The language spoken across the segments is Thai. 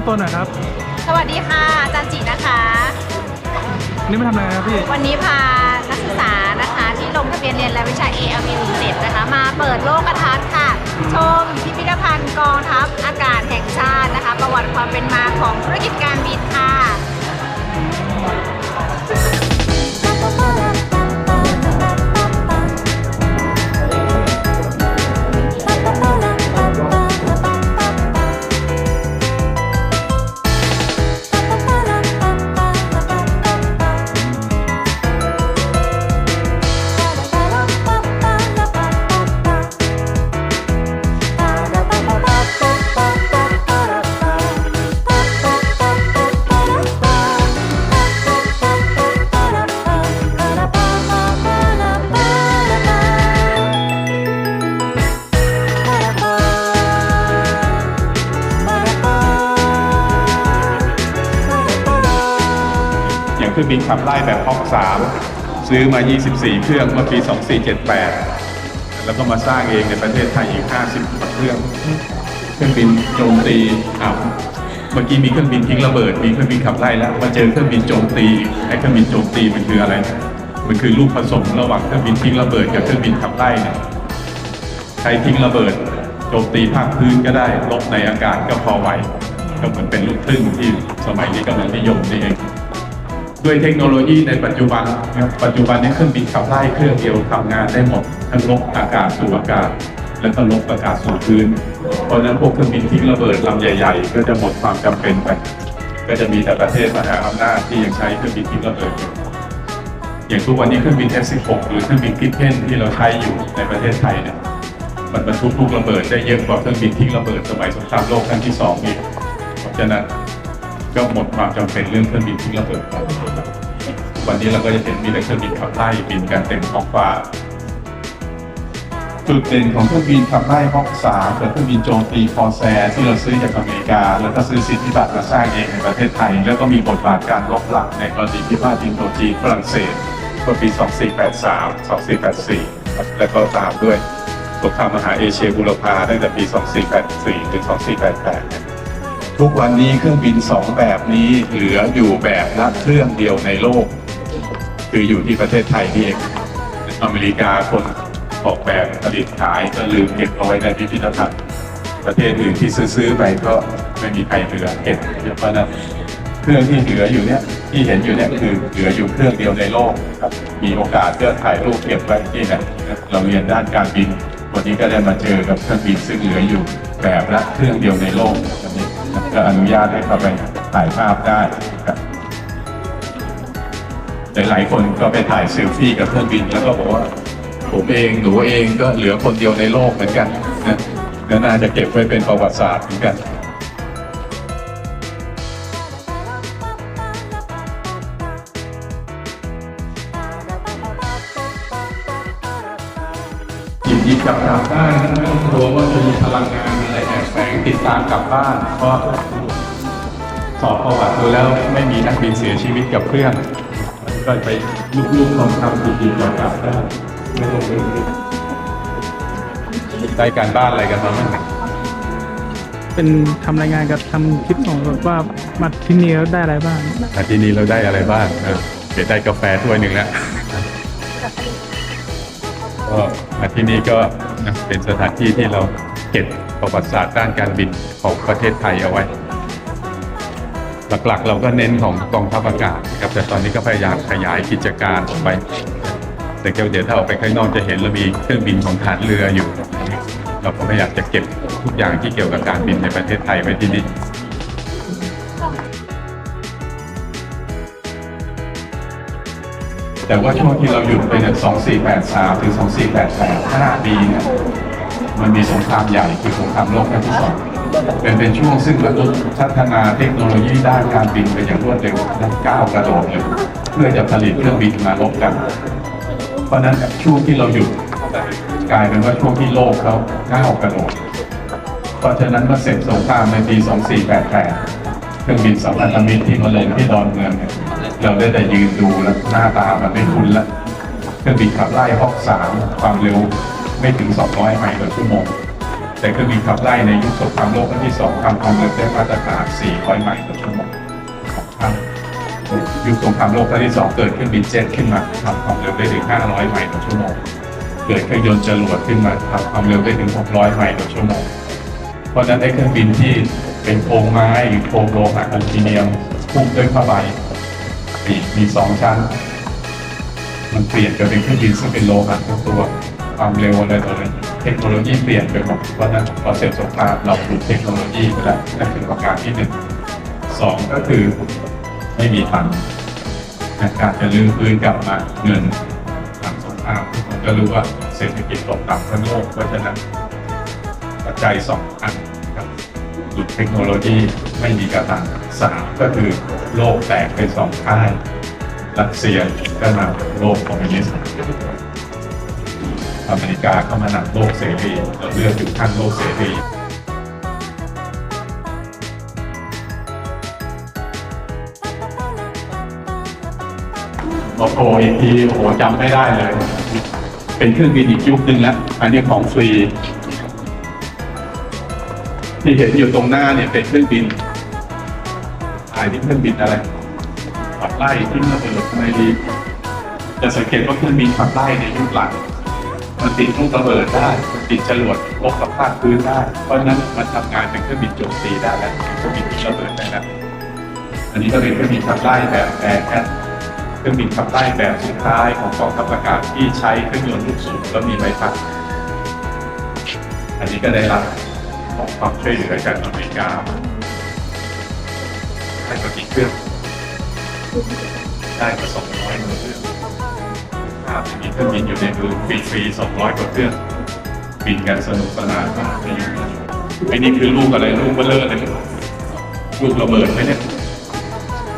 แนะนำตัวหน่อยครับ สวัสดีค่ะอาจารย์จินะคะ นี่มาทำอะไรครับพี่ วันนี้พานักศึกษานะคะที่ลงทะเบียนเรียนรายวิชา ALV 17นะคะ มาเปิดโลกทัศน์ค่ะ ชมพิพิธภัณฑ์กองทัพอากาศแห่งชาตินะคะ ประวัติความเป็นมาของธุรกิจการบินค่ะ รื่องบินขับไล่แบบฮอก3ซื้อมา 24 เครื่องเมื่อปี 2478 แล้วก็มาสร้างเองในประเทศไทยอีก 50กว่าเครื่อง เครื่องบินโจมตีอ้าวเมื่อกี้มีเครื่องบินทิ้งระเบิด มีเครื่องบินขับไล่แล้ว มาเจอเครื่องบินโจมตีไอ้เครื่องบินโจมตีมันคืออะไร มันคือลูกผสมระหว่างเครื่องบินทิ้งระเบิดกับเครื่องบินขับไล่เนี่ยใช้ทิ้งระเบิดโจมตีภาคพื้นก็ได้ลบในอากาศก็พอไหวก็เหมือนเป็นลูกครึ่งที่สมัยนี้กำลังนิยมนี่เอง ด้วยเทคโนโลยีในปัจจุบันนะครับปัจจุบันนี้เครื่องบินขับไล่เครื่องเดียวทำงานได้หมดทั้งลบอากาศสู่อากาศ และก็ลบอากาศสู่พื้น เพราะฉะนั้นพวกเครื่องบินทิ้งระเบิดลำใหญ่ ๆ ก็จะหมดความจำเป็นไป ก็จะมีแต่ประเทศมหาอำนาจที่ยังใช้เครื่องบินทิ้งระเบิดอยู่อย่างทุกวันนี้เครื่องบิน F-16 หรือเครื่องบินกิฟเพนที่เราใช้อยู่ในประเทศไทยเนี่ยมันบรรทุกลูกระเบิดได้เยอะกว่าเครื่องบินทิ้งระเบิดสมัยสงครามโลกครั้งที่สองอีกเพราะฉะนั้น ก็หมดความจำเป็นเรื่องเครื่องบินทิ้งระเบิดไปวันนี้เราก็จะเห็นมีแต่เครื่องบินขับไล่บินกันเต็มท้องฟ้าจุดเด่นของเครื่องบินขับไล่ฮอกสามกับเครื่องบินโจมตีฟอร์แซที่เราซื้อจากอเมริกา แล้วก็ซื้อสิทธิบัตรมาสร้างเองในประเทศไทย แล้วก็มีบทบาทการรบหลักในกรณีพิพาทอินโดจีนฝรั่งเศสเมื่อปี 2483 2484 แล้วก็ตามด้วยสงครามมหาเอเชียบูรพาตั้งแต่ปี 2484 ถึง 2488 ทุกวันนี้เครื่องบินสองแบบนี้เหลืออยู่แบบละเครื่องเดียวในโลก คืออยู่ที่ประเทศไทยนี่เองอเมริกาคนออกแบบผลิตขายก็ลืมเก็บเอาไว้ในพิพิธภัณฑ์ประเทศอื่นที่ซื้อไปก็ไม่มีใครเหลือเก็บเพราะนั้นเครื่องที่เหลืออยู่เนี่ยที่เห็นอยู่เนี่ยคือเหลืออยู่เครื่องเดียวในโลกครับมีโอกาสก็ถ่ายรูปเก็บไว้ที่ไหนเราเรียนด้านการบิน วันนี้ก็ได้มาเจอกับเครื่องบินซึ่งเหลืออยู่แบบละเครื่องเดียวในโลกอันนี้ ก็อนุญาตให้เข้าไปถ่ายภาพได้ครับหลายๆคนก็ไปถ่ายเซลฟี่กับเครื่องบิน แล้วก็บอกว่า ผมเองหนูเองก็เหลือคนเดียวในโลกเหมือนกันนะน่าจะเก็บไว้เป็นประวัติศาสตร์เหมือนกันหยิบหยิบจับจับได้นะไม่ต้องกลัวว่าจะมีพลังงาน อะไรแอบแฝงติดตามกลับบ้าน เพราะสอบประวัติดูแล้วไม่มีนักบินเสียชีวิตกับเครื่อง ก็ไปลูกๆของทำหยิบหยิบจับจับได้ไม่ต้องกลัวได้การบ้านอะไรกันมาบ้างไหมเป็นทำรายงานกับทำคลิปของแบบว่ามาที่นี่แล้วได้อะไรบ้างอาทีนี้เราได้อะไรบ้างเออเดี๋ยวได้กาแฟถ้วยหนึ่งแล้วก็มาที่นี่ก็นะเป็นสถานที่ที่เราเก็บ ประวัติศาสตร์ด้านการบินของประเทศไทยเอาไว้ หลักๆ เราก็เน้นของกองทัพอากาศครับแต่ตอนนี้ก็พยายามขยายกิจการออกไป แต่เดี๋ยวถ้าออกไปข้างนอกจะเห็นเรามีเครื่องบินของฐานเรืออยู่ เราก็ไม่อยากจะเก็บทุกอย่างที่เกี่ยวกับการบินในประเทศไทยไว้ที่นี่แต่ว่าช่วงที่เราหยุดไปเนี่ย2483 ถึง 2488 5ปีเนี่ย มันมีสงครามใหญ่คือสงครามโลกครั้งที่สองเป็นเป็นช่วงซึ่งมนุษย์พัฒนาเทคโนโลยีด้านการบินไปอย่างรวดเร็วและก้าวกระโดดเลยเพื่อจะผลิตเครื่องบินมาลบกัน เพราะนั้นช่วงที่เราหยุดกลายเป็นว่าช่วงที่โลกเขาก้าวกระโดดเพราะฉะนั้นเมื่อเสร็จสงครามในปี 2488 เครื่องบินสัมพันธมิตรที่มาลงที่ดอนเมืองเนี่ยเราได้แต่ยืนดูแล้วหน้าตามันไม่คุ้นล้วเครื่องบินขับไล่ฮอกสามความเร็ว ไม่ถึง 200 ไมล์ต่อชั่วโมง แต่เครื่องบินขับไล่ในยุคสงครามโลกครั้งที่สองทำความเร็วได้มาตรฐาน 400 ไมล์ต่อชั่วโมงของท่านยุคสงครามโลกครั้งที่สองเกิดเครื่องบินเจ็ตขึ้นมาทำความเร็วได้ถึง 500 ไมล์ต่อชั่วโมง เกิดเครื่องยนต์จรวดขึ้นมาทำความเร็วได้ถึง 600 ไมล์ต่อชั่วโมง เพราะนั้นไอ้เครื่องบินที่เป็นโครงไม้โครงโลหะอลูมิเนียมพุ่งด้วยผ้าใบมีสองชั้น มันเปลี่ยนไปเป็นเครื่องบินซึ่งเป็นโลหะทั้งตัว ความเร็วอะไรต่ออะไรเทคโนโลยีเปลี่ยนไปหมดเพราะนั้นพอเสร็จสงครามเราดูเทคโนโลยีไปแล้วนั่นคือประการที่หนึ่งสองก็คือไม่มีตังค์การจะลื้อฟื้นกลับมาเงินหลังสงครามทุกคนก็รู้ว่าเศรษฐกิจตกต่ำทั้งโลกเพราะฉะนั้นปัจจัยสองอันครับหลุดเทคโนโลยีไม่มีกระตังสามก็คือโลกแตกเป็นสองค่ายรัสเซียก็นำโลกคอมมิวนิสต์ อเมริกาก็มานำโลกเสรีเราเลือกอยู่ข้างโลกเสรีโอ้โหอีกทีโอ้โหจำไม่ได้เลย เป็นเครื่องบินอีกยุคหนึ่งแล้ว อันนี้ของฟรี ที่เห็นอยู่ตรงหน้าเนี่ยเป็นเครื่องบินถ่ายที่เครื่องบินอะไรขับไล่ที่ระเบิดในดีจะสังเกตว่าเครื่องบินขับไล่ในยุคหลัง มันติดลูกระเบิดได้ มันติดจรวดลบกับภาคพื้นได้ เพราะฉะนั้นมันทำงานเป็นเครื่องบินโจมตีได้แล้วเป็นเครื่องบินที่ระเบิดได้แล้วอันนี้ก็เป็นเครื่องบินขับไล่แบบแอร์แอเครื่องบินขับไล่แบบสุดท้ายของกองทัพอากาศที่ใช้เครื่องยนต์ลูกสูบแล้วมีใบพัด อันนี้ก็ได้รับของความช่วยเหลือจากอเมริกามาได้มากี่เครื่องได้มาสองร้อยกว่าเครื่องาพจะมีเครื่องบินอยู่ในมือฟรีๆสองร้อยกว่าเครื่องบินกันสนุกสนานมากในยุคนั้นไอ้นี่คือลูกอะไรลูกเบลเลอร์เลยลูกระเบิดไหมเนี่ย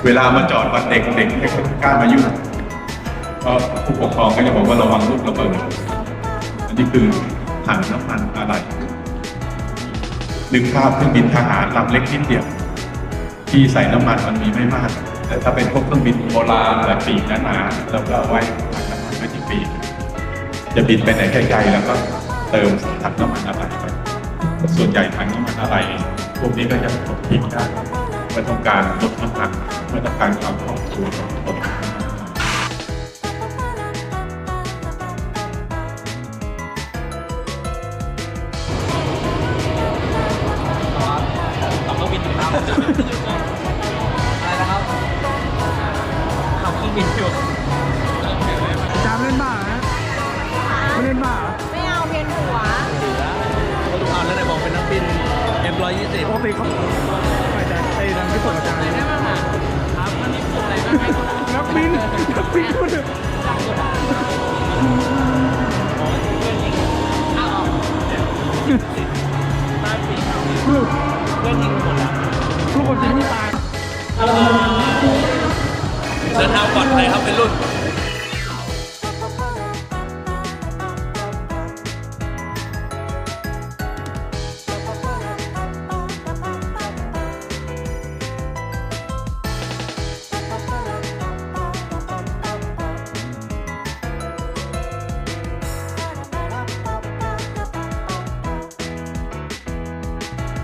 เวลามาจอดวันเด็กเด็กไม่ค่อยกล้ามายุ่งเพราะผู้ปกครองก็จะบอกว่าระวังลูกระเบิดอันนี้คือถังน้ำมันอะไรนึกภาพเครื่องบินทหารลำเล็กนิดเดียว ที่ใส่น้ำมันมันมีไม่มาก แต่ถ้าเป็นพวกเครื่องบินโบราณแบบปีกหนาๆแล้วก็เอาไว้ ถังน้ำมันไว้ที่ปีกจะบินไปไหนไกลๆแล้วก็เติมถังน้ำมันอะไรไปส่วนใหญ่ถังน้ำมันอะไร พวกนี้ก็จะกดทิ้งได้ไม่ต้องการลดน้ำหนักไม่ต้องการความคล่องตัวของ M120 ปกติเขาไปแต่ไอ้ดังที่ส่งอาจารย์เลยนะครับมันมีกลุ่มอะไรบ้างไหมนักบินนักบินคนหนึ่งบ้